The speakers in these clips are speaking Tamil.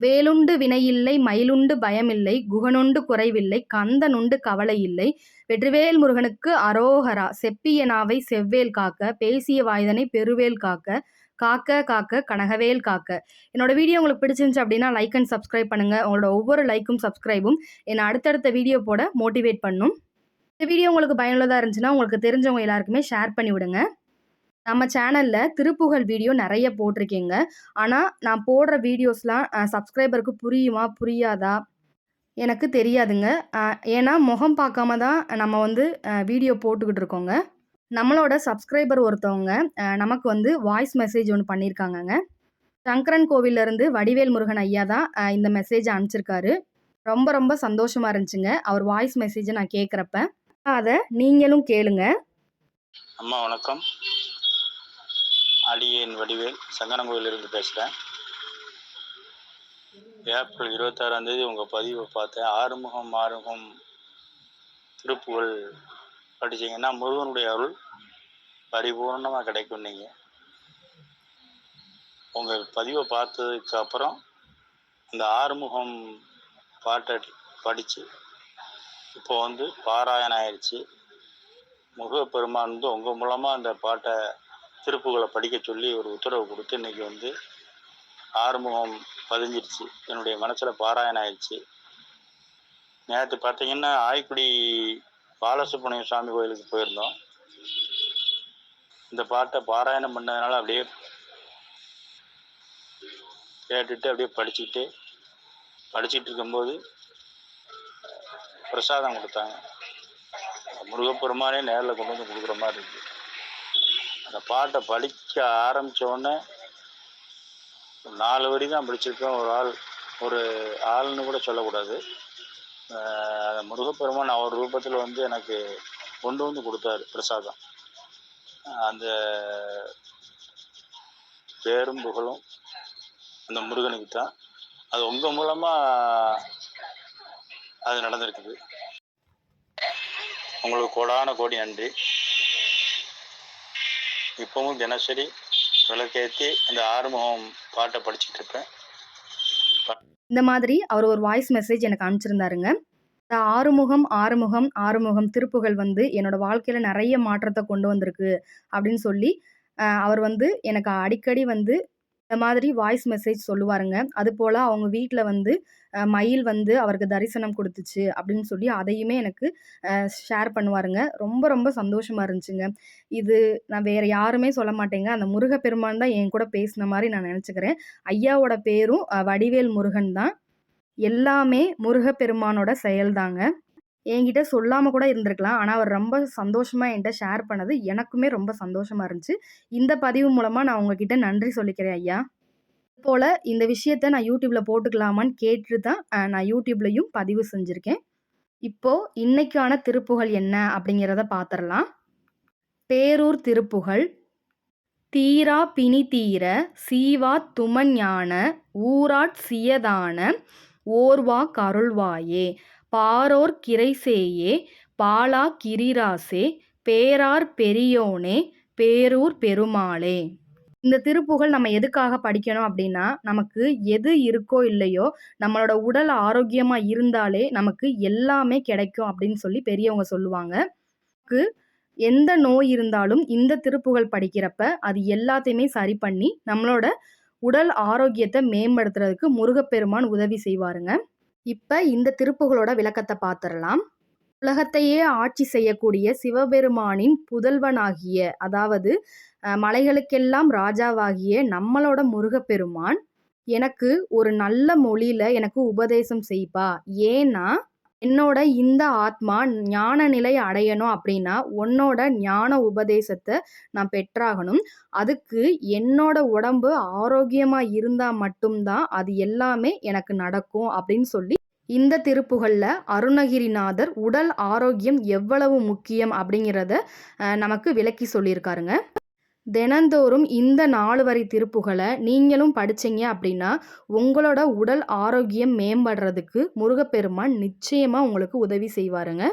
வேலுண்டு வினையில்லை மயிலுண்டு பயமில்லை குகனுண்டு குறைவில்லை கந்தனுண்டு கவலை இல்லை வெற்றிவேல் முருகனுக்கு அரோகரா செப்பிய நாவை செவ்வேல் காக்க பேசிய வாய்தனை பெருவேல் காக்க காக்க காக்க கனகவேல் காக்க. என்னோட வீடியோ உங்களுக்கு பிடிச்சிருந்துச்சு அப்படின்னா லைக் அண்ட் சப்ஸ்கிரைப் பண்ணுங்க. உங்களோட ஒவ்வொரு லைக்கும் சப்ஸ்கிரைபும் என்னை அடுத்தடுத்த வீடியோ போட மோட்டிவேட் பண்ணும். இந்த வீடியோ உங்களுக்கு பயனுள்ளதாக இருந்துச்சுன்னா உங்களுக்கு தெரிஞ்சவங்க எல்லாருக்குமே ஷேர் பண்ணி விடுங்க நம்ம சேனலில் திருப்புகழ் வீடியோ நிறைய போட்டிருக்கேங்க. ஆனால் நான் போடுற வீடியோஸ்லாம் சப்ஸ்கிரைபருக்கு புரியுமா புரியாதா? எனக்கு தெரியாதுங்க. ஏன்னா முகம் பார்க்காம தான் நம்ம வந்து வீடியோ போட்டுக்கிட்டு இருக்கோங்க. நம்மளோட சப்ஸ்கிரைபர் ஒருத்தவங்க நமக்கு வந்து வாய்ஸ் மெசேஜ் ஒன்று பண்ணியிருக்காங்கங்க சங்கரன் கோவில்லேருந்து வடிவேல் முருகன் ஐயா தான் இந்த மெசேஜை அனுப்பிச்சிருக்காரு. ரொம்ப ரொம்ப சந்தோஷமாக இருந்துச்சுங்க. அவர் வாய்ஸ் மெசேஜை நான் கேட்குறப்ப அதை நீங்களும் கேளுங்க. அம்மா வணக்கம். அடியேன் வடிவேல் சங்கரங்கோயிலிருந்து பேசுகிறேன் ஏப்ரல் இருபத்தாறாம் தேதி உங்கள் பதிவை பார்த்தேன். ஆறுமுகம் ஆறுமுகம் திருப்புகள் படித்தீங்கன்னா முருகனுடைய அருள் பரிபூர்ணமாக கிடைக்கும் நீங்கள் உங்கள் பதிவை பார்த்ததுக்கு அப்புறம் அந்த ஆறுமுகம் பாட்டை படித்து இப்போ வந்து பாராயணம் ஆயிடுச்சு முருகப்பெருமான் வந்து உங்கள் மூலமாக அந்த பாட்டை திருப்புகளை படிக்க சொல்லி ஒரு உத்தரவு கொடுத்து இன்றைக்கி வந்து ஆறுமுகம் பதிஞ்சிருச்சு. என்னுடைய மனசில் பாராயணம் ஆயிடுச்சு. நேற்று பார்த்தீங்கன்னா ஆய்க்குடி பாலசுப்ரமணிய சுவாமி கோயிலுக்கு போயிருந்தோம். இந்த பாட்டை பாராயணம் பண்ணதுனால அப்படியே கேட்டுட்டு அப்படியே படிச்சுக்கிட்டு படிச்சுட்டு இருக்கும்போது பிரசாதம் கொடுத்தாங்க. முருகப்பெருமானே நேரில் கொண்டு வந்து கொடுக்குற மாதிரி இருக்குது அந்த பாட்டை படிக்க ஆரம்பித்தோடனே உடனே நாலு வரி தான் படிச்சிருக்கேன். ஒரு ஆள் ஒரு ஆள்னு கூட சொல்லக்கூடாது. அந்த முருகப்பெருமான் அவர் ரூபத்தில் வந்து எனக்கு கொண்டு வந்து கொடுத்தாரு பிரசாதம். அந்த பேரும் புகழும் அந்த முருகனுக்கு தான் அது உங்கள் மூலமாக அது நடந்திருக்குது. உங்களுக்கு கோடான கோடி நன்றி. இப்பவும் தினசரி விளக்கேற்றி அந்த ஆறுமுகம் பாட்டை படிச்சுட்டு இருப்பேன் இந்த மாதிரி அவர் ஒரு வாய்ஸ் மெசேஜ் எனக்கு அனுப்பிச்சிருந்தாருங்க. இந்த ஆறுமுகம் ஆறுமுகம் ஆறுமுகம் திருப்புகள் வந்து என்னோட வாழ்க்கையில் நிறைய மாற்றத்தை கொண்டு வந்திருக்கு அப்படின்னு சொல்லி அவர் வந்து எனக்கு அடிக்கடி வந்து இந்த மாதிரி வாய்ஸ் மெசேஜ் சொல்லுவாருங்க. அது போல் அவங்க வீட்டில் வந்து மயில் வந்து அவருக்கு தரிசனம் கொடுத்துச்சு அப்படின்னு சொல்லி அதையுமே எனக்கு ஷேர் பண்ணுவாருங்க. ரொம்ப ரொம்ப சந்தோஷமாக இருந்துச்சுங்க. இது நான் வேறு யாருமே சொல்ல மாட்டேங்க. அந்த முருகப்பெருமான் தான் என் கூட பேசின மாதிரி நான் நினச்சிக்கிறேன். ஐயாவோட பேரும் வடிவேல் முருகன் தான். எல்லாமே முருகப்பெருமானோட செயல்தாங்க. என்கிட்ட சொல்லாமல் கூட இருந்திருக்கலாம். ஆனால் அவர் ரொம்ப சந்தோஷமாக என்கிட்ட ஷேர் பண்ணது எனக்குமே ரொம்ப சந்தோஷமாக இருந்துச்சு. இந்த பதிவு மூலமாக நான் உங்ககிட்ட நன்றி சொல்லிக்கிறேன் ஐயா. போல் இந்த விஷயத்த நான் யூடியூப்பில் போட்டுக்கலாமான்னு கேட்டு தான் நான் யூடியூப்லேயும் பதிவு செஞ்சுருக்கேன். இப்போது இன்னைக்கான திருப்புகள் என்ன அப்படிங்கிறத பார்த்துடலாம் பேரூர் திருப்புகள் தீரா பிணி தீர சீவா துமஞான ஊராட் சியதான ஓர்வா கருள்வாயே பாரோர் கிரைசேயே பாலா கிரிராசே பேரார் பெரியோனே பேரூர் பெருமாளே. இந்த திருப்புகழ் நம்ம எதுக்காக படிக்கணும் அப்படின்னா நமக்கு எது இருக்கோ இல்லையோ நம்மளோட உடல் ஆரோக்கியமாக இருந்தாலே நமக்கு எல்லாமே கிடைக்கும் அப்படின்னு சொல்லி பெரியவங்க சொல்லுவாங்க. எந்த நோய் இருந்தாலும் இந்த திருப்புகழ் படிக்கிறப்ப அது எல்லாத்தையுமே சரி பண்ணி நம்மளோட உடல் ஆரோக்கியத்தை மேம்படுத்துறதுக்கு முருகப்பெருமான் உதவி செய்வாருங்க. இப்போ இந்த திருப்புகளோட விளக்கத்தை பார்த்துடலாம் உலகத்தையே ஆட்சி செய்யக்கூடிய சிவபெருமானின் புதல்வனாகிய அதாவது மலைகளுக்கெல்லாம் ராஜாவாகிய நம்மளோட முருகப்பெருமான் எனக்கு ஒரு நல்ல மொழியில எனக்கு உபதேசம் செய்ப்பா. ஏன்னா என்னோட இந்த ஆத்மா ஞான நிலை அடையணும் அப்படின்னா உன்னோட ஞான உபதேசத்தை நான் பெற்றாகணும். அதுக்கு என்னோட உடம்பு ஆரோக்கியமாக இருந்தால் மட்டும்தான் அது எல்லாமே எனக்கு நடக்கும் அப்படின்னு சொல்லி இந்த திருப்புகளில் அருணகிரிநாதர் உடல் ஆரோக்கியம் எவ்வளவு முக்கியம் அப்படிங்கிறத நமக்கு விளக்கி சொல்லியிருக்காருங்க. தினந்தோறும் இந்த நாலு வரி திருப்புகளை நீங்களும் படிச்சீங்க அப்படின்னா உங்களோட உடல் ஆரோக்கியம் மேம்படுறதுக்கு முருகப்பெருமான் நிச்சயமாக உங்களுக்கு உதவி செய்வாருங்க.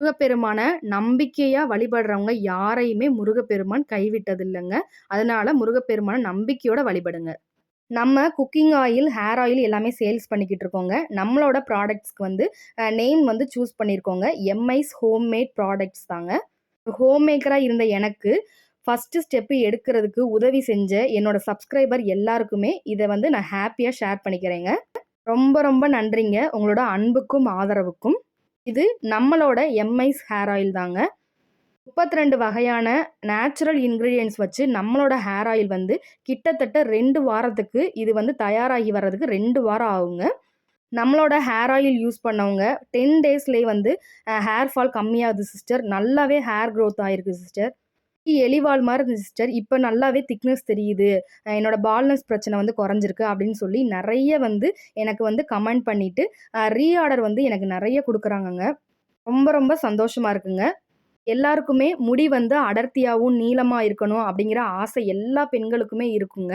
முருகப்பெருமானை நம்பிக்கையாக வழிபடுறவங்க யாரையுமே முருகப்பெருமான் கைவிட்டதில்லைங்க. அதனால முருகப்பெருமானை நம்பிக்கையோட வழிபடுங்க. நம்ம குக்கிங் ஆயில் ஹேர் ஆயில் எல்லாமே சேல்ஸ் பண்ணிக்கிட்டு இருக்கோங்க நம்மளோட ப்ராடக்ட்ஸ்க்கு வந்து நேம் வந்து சூஸ் பண்ணியிருக்கோங்க எம்ஐஸ் ஹோம்மேட் ப்ராடக்ட்ஸ் தாங்க. ஹோம் மேக்கராக இருந்த எனக்கு ஃபஸ்ட்டு ஸ்டெப்பு எடுக்கிறதுக்கு உதவி செஞ்ச என்னோட சப்ஸ்கிரைபர் எல்லாருக்குமே இதை வந்து நான் ஹாப்பியாக ஷேர் பண்ணிக்கிறேங்க. ரொம்ப ரொம்ப நன்றிங்க. உங்களோட அன்புக்கும் ஆதரவுக்கும். இது நம்மளோட எம்ஐஸ் ஹேர் ஆயில் தாங்க. முப்பத்தி ரெண்டு வகையான நேச்சுரல் இன்க்ரீடியன்ஸ் வச்சு நம்மளோட ஹேர் ஆயில் வந்து கிட்டத்தட்ட ரெண்டு வாரத்துக்கு இது வந்து தயாராகி வர்றதுக்கு ரெண்டு வாரம் ஆகுங்க. நம்மளோட ஹேர் ஆயில் யூஸ் பண்ணவங்க டென் டேஸ்லேயே வந்து ஹேர் ஃபால் கம்மியாகுது சிஸ்டர் நல்லாவே ஹேர் க்ரோத் ஆகிருக்கு சிஸ்டர் எலிவால் மாதிரி இருந்துச்சு சிஸ்டர் இப்போ நல்லாவே திக்னஸ் தெரியுது. என்னோட பால்னஸ் பிரச்சனை வந்து குறைஞ்சிருக்கு அப்படின்னு சொல்லி நிறைய வந்து எனக்கு வந்து கமெண்ட் பண்ணிவிட்டு ரீஆர்டர் வந்து எனக்கு நிறைய கொடுக்குறாங்கங்க. ரொம்ப ரொம்ப சந்தோஷமாக இருக்குங்க. எல்லாருக்குமே முடி வந்து அடர்த்தியாகவும் நீளமாக இருக்கணும் அப்படிங்கிற ஆசை எல்லா பெண்களுக்குமே இருக்குங்க.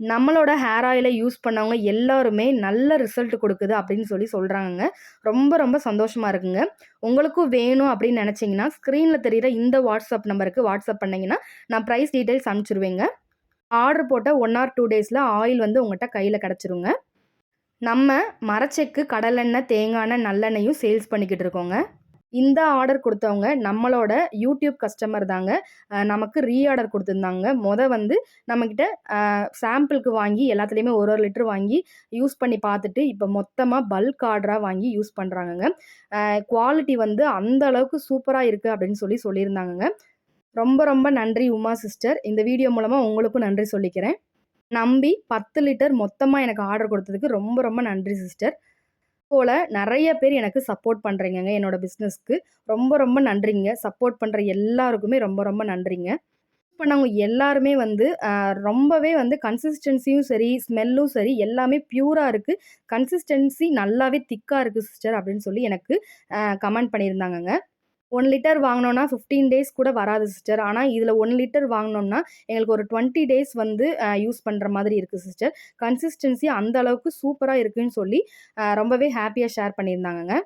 நம்மளோட ஹேர் ஆயிலை யூஸ் பண்ணவங்க எல்லாருமே நல்ல ரிசல்ட் கொடுக்குது அப்படின்னு சொல்லி சொல்கிறாங்கங்க ரொம்ப ரொம்ப சந்தோஷமாக இருக்குங்க. உங்களுக்கும் வேணும் அப்படின்னு நினச்சிங்கன்னா ஸ்க்ரீனில் தெரிகிற இந்த வாட்ஸ்அப் நம்பருக்கு வாட்ஸ்அப் பண்ணிங்கன்னா நான் ப்ரைஸ் டீட்டெயில்ஸ் அனுப்பிச்சிருவேங்க. ஆர்டர் போட்ட ஒன் ஆர் டூ டேஸில் ஆயில் வந்து உங்கள்கிட்ட கையில் கிடச்சிருங்க. நம்ம மரச்செக்கு கடலெண்ணெய் தேங்காய் நல்லெண்ணெயும் சேல்ஸ் பண்ணிக்கிட்டு இருக்கோங்க. இந்த ஆர்டர் கொடுத்தவங்க நம்மளோட யூடியூப் கஸ்டமர் தாங்க. நமக்கு ரீஆர்டர் கொடுத்துருந்தாங்க. மொதல் வந்து நம்மக்கிட்ட சாம்பிளுக்கு வாங்கி எல்லாத்துலேயுமே ஒரு ஒரு லிட்டர் வாங்கி யூஸ் பண்ணி பார்த்துட்டு இப்போ மொத்தமாக பல்க் ஆர்டராக வாங்கி யூஸ் பண்ணுறாங்கங்க குவாலிட்டி வந்து அந்த அளவுக்கு சூப்பராக இருக்குது அப்படின்னு சொல்லி சொல்லியிருந்தாங்கங்க. ரொம்ப ரொம்ப நன்றி உமா சிஸ்டர் இந்த வீடியோ மூலமாக உங்களுக்கும் நன்றி சொல்லிக்கிறேன். நம்பி பத்து லிட்டர் மொத்தமாக எனக்கு ஆர்டர் கொடுத்ததுக்கு ரொம்ப ரொம்ப நன்றி சிஸ்டர் போல் நிறைய பேர் எனக்கு சப்போர்ட் பண்ணுறீங்கங்க என்னோட பிஸ்னஸ்க்கு ரொம்ப ரொம்ப நன்றிங்க. சப்போர்ட் பண்ணுற எல்லாருக்குமே ரொம்ப ரொம்ப நன்றிங்க. பண்ணவங்க எல்லாருமே வந்து ரொம்பவே வந்து கன்சிஸ்டன்சியும் சரி ஸ்மெல்லும் சரி எல்லாமே பியூராக இருக்குது கன்சிஸ்டன்சி நல்லாவே திக்காக இருக்குது சிஸ்டர் அப்படின்னு சொல்லி எனக்கு கமெண்ட் பண்ணியிருந்தாங்கங்க. ஒன் லிட்டர் வாங்கினோன்னா ஃபிஃப்டீன் டேஸ் கூட வராது சிஸ்டர் ஆனால் இதில் ஒன் லிட்டர் வாங்கினோம்னா எங்களுக்கு ஒரு டுவெண்ட்டி டேஸ் வந்து யூஸ் பண்ணுற மாதிரி இருக்குது சிஸ்டர் கன்சிஸ்டன்சி அந்த அளவுக்கு சூப்பராக இருக்குன்னு சொல்லி ரொம்பவே ஹாப்பியாக ஷேர் பண்ணியிருந்தாங்கங்க.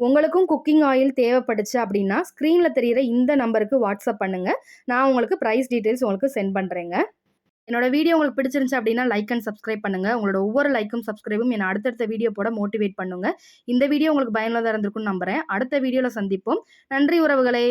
உங்களுக்கும் குக்கிங் ஆயில் தேவைப்பட்டுச்சு அப்படின்னா ஸ்க்ரீனில் தெரிகிற இந்த நம்பருக்கு வாட்ஸ்அப் பண்ணுங்கள் நான் உங்களுக்கு ப்ரைஸ் டீட்டெயில்ஸ் உங்களுக்கு சென்ட் பண்ணுறேங்க என்னோட வீடியோ உங்களுக்கு பிடிச்சிருந்துச்சு அப்படின்னா லைக் அண்ட் சப்ஸ்கிரைப் பண்ணுங்கள் உங்களோட ஒவ்வொரு லைக்கும் சப்ஸ்கிரைபும் என்னை அடுத்தடுத்த வீடியோ போட மோட்டிவேட் பண்ணுங்க. இந்த வீடியோ உங்களுக்கு பயனுள்ளதாக இருந்திருக்கும்னு நம்புகிறேன் அடுத்த வீடியோவில் சந்திப்போம். நன்றி உறவுகளே.